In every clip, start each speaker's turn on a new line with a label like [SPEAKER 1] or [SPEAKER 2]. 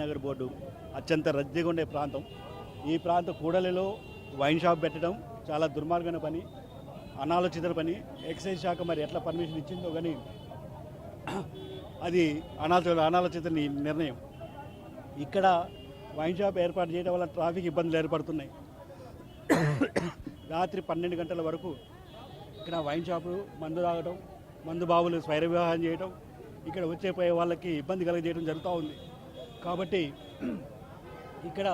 [SPEAKER 1] Nagar board అత్యంత రద్దీగా ఉండే ప్రాంతం. ఈ ప్రాంత కూడలిలో వైన్ షాప్ పెట్టడం చాలా దుర్మార్గమైన పని అనాలోచిత పని. ఎక్సైజ్ శాఖ మరి ఎట్లా పర్మిషన్ ఇచ్చిందో కానీ అది అనాలో అనాలోచిత నిర్ణయం. ఇక్కడ వైన్ షాప్ ఏర్పాటు చేయడం వల్ల ట్రాఫిక్ ఇబ్బందులు ఏర్పడుతున్నాయి. రాత్రి పన్నెండు గంటల వరకు ఇక్కడ వైన్ షాపులు మందు తాగడం మందు బావులు స్వైర వివాహం చేయడం ఇక్కడ వచ్చే పోయే వాళ్ళకి ఇబ్బంది కలగజేయడం జరుగుతూ ఉంది. కాబట్టి ఇక్కడ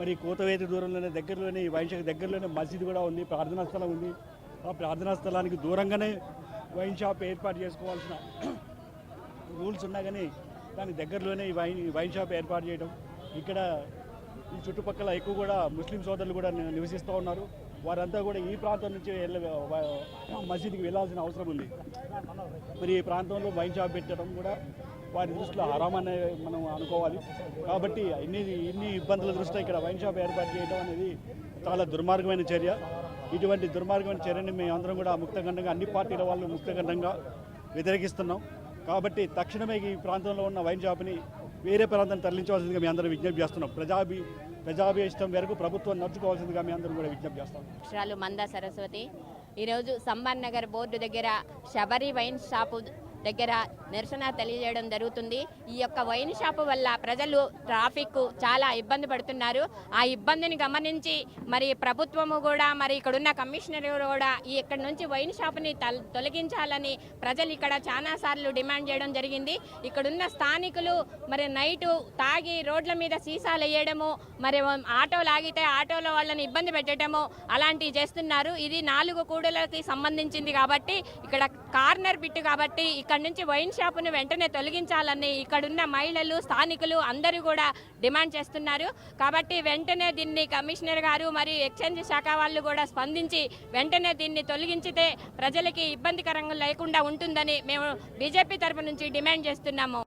[SPEAKER 1] మరి కోతవేతి దూరంలోనే దగ్గరలోనే వైన్షాక్ దగ్గరలోనే మసీదు కూడా ఉంది ప్రార్థనా స్థలం ఉంది. ఆ ప్రార్థనా స్థలానికి దూరంగానే వైన్ షాప్ ఏర్పాటు చేసుకోవాల్సిన రూల్స్ ఉన్నా కానీ దాని దగ్గరలోనే ఈ వైన్ వైన్ షాప్ ఏర్పాటు చేయడం. ఇక్కడ ఈ చుట్టుపక్కల ఎక్కువ కూడా ముస్లిం సోదరులు కూడా నివసిస్తూ ఉన్నారు. వారంతా కూడా ఈ ప్రాంతం నుంచి వెళ్ళ మసీదుకి వెళ్ళాల్సిన అవసరం ఉంది. మరి ఈ ప్రాంతంలో వైన్ షాప్ పెట్టడం కూడా వారి దృష్టిలో హరామనే మనం అనుకోవాలి. కాబట్టి ఇన్ని ఇన్ని ఇబ్బందుల దృష్ట్యా ఇక్కడ వైన్ షాప్ ఏర్పాటు చేయడం అనేది చాలా దుర్మార్గమైన చర్య. ఇటువంటి దుర్మార్గమైన చర్యని మేము అందరం కూడా ముక్తఖండంగా అన్ని పార్టీల వాళ్ళు ముక్తఖండంగా వ్యతిరేకిస్తున్నాం. కాబట్టి తక్షణమే ఈ ప్రాంతంలో ఉన్న వైన్ షాప్ని వేరే ప్రాంతాన్ని తరలించవలసిందిగా మీ అందరం విజ్ఞప్తి చేస్తున్నాం. ప్రజాభి ప్రజాభీష్టం మేరకు ప్రభుత్వం నడుచుకోవాల్సిందిగా మీ అందరం కూడా విజ్ఞప్తి చేస్తాం.
[SPEAKER 2] అక్షరాలు మందా సరస్వతి. ఈరోజు సంబర్ నగర్ బోర్డు దగ్గర శబరి వైన్ షాపు దగ్గర నిరసన తెలియజేయడం జరుగుతుంది. ఈ యొక్క వైన్ షాపు వల్ల ప్రజలు ట్రాఫిక్ చాలా ఇబ్బంది పడుతున్నారు. ఆ ఇబ్బందిని గమనించి మరి ప్రభుత్వము కూడా మరి ఇక్కడున్న కమిషనర్ కూడా ఇక్కడ నుంచి వైన్ షాప్ని తొలగించాలని ప్రజలు ఇక్కడ చాలా సార్లు డిమాండ్ చేయడం జరిగింది. ఇక్కడున్న స్థానికులు మరి నైటు తాగి రోడ్ల మీద సీసాలు వేయడము మరి ఆటో లాగితే ఆటోలో వాళ్ళని ఇబ్బంది పెట్టడము అలాంటివి చేస్తున్నారు. ఇది నాలుగు కూడలకి సంబంధించింది కాబట్టి ఇక్కడ కార్నర్ బిట్టు కాబట్టి ఇక్కడ నుంచి వైన్ షాపును వెంటనే తొలగించాలని ఇక్కడున్న మహిళలు స్థానికులు అందరూ కూడా డిమాండ్ చేస్తున్నారు. కాబట్టి వెంటనే దీన్ని కమిషనర్ గారు మరియు ఎక్స్చేంజ్ శాఖ వాళ్ళు కూడా స్పందించి వెంటనే దీన్ని తొలగించితే ప్రజలకి ఇబ్బందికరంగా లేకుండా ఉంటుందని మేము బీజేపీ తరపు నుంచి డిమాండ్ చేస్తున్నాము.